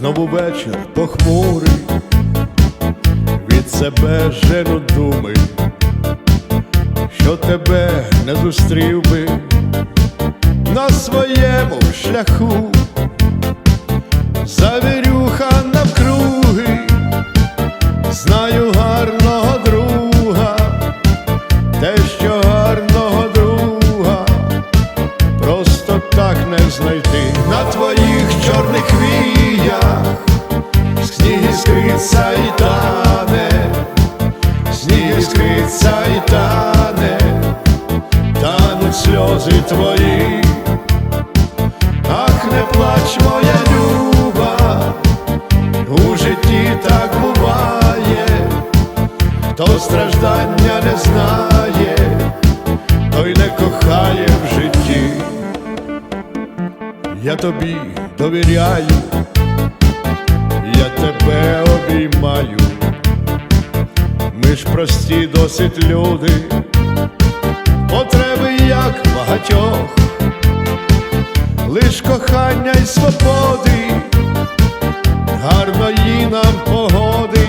Знову вечір похмурий, від себе жену думи, що тебе не зустрів би. На своєму шляху, завірюха навкруги, твої, ах, не плач, моя люба, у житті так буває, хто страждання не знає, той не кохає в житті. Я тобі довіряю, я тебе обіймаю, ми ж прості досить люди, потреби як багатьох, лиш кохання й свободи, гарної нам погоди,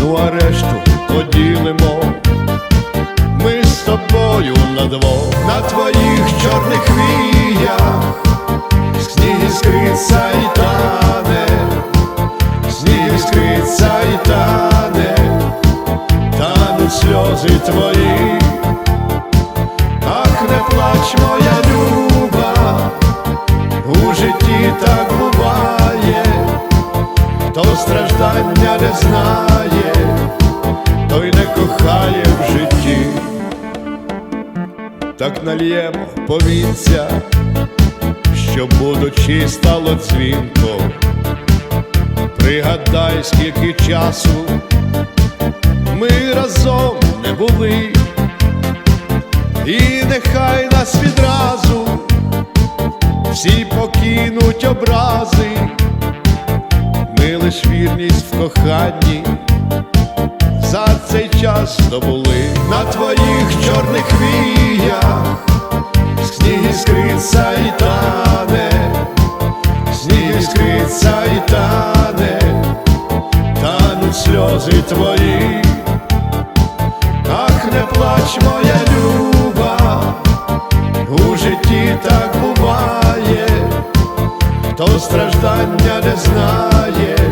ну а решту поділимо ми з тобою на двох на твоїх чорних віях, сніг іскриться і тане, сніг іскриться і тане, тануть сльози твої, знає, той не кохає в житті. Так нальємо повінця, що будучи стало дзвінко, пригадай, скільки часу ми разом не були, і нехай нас відразу всі покинуть образи, лиш вірність в коханні. За цей час здобули на твоїх чорних віях, сніг іскриться і тане, сніг іскриться і тане, тануть сльози твої, ах, не плач, моя люба, у житті так буває, хто страждання не знає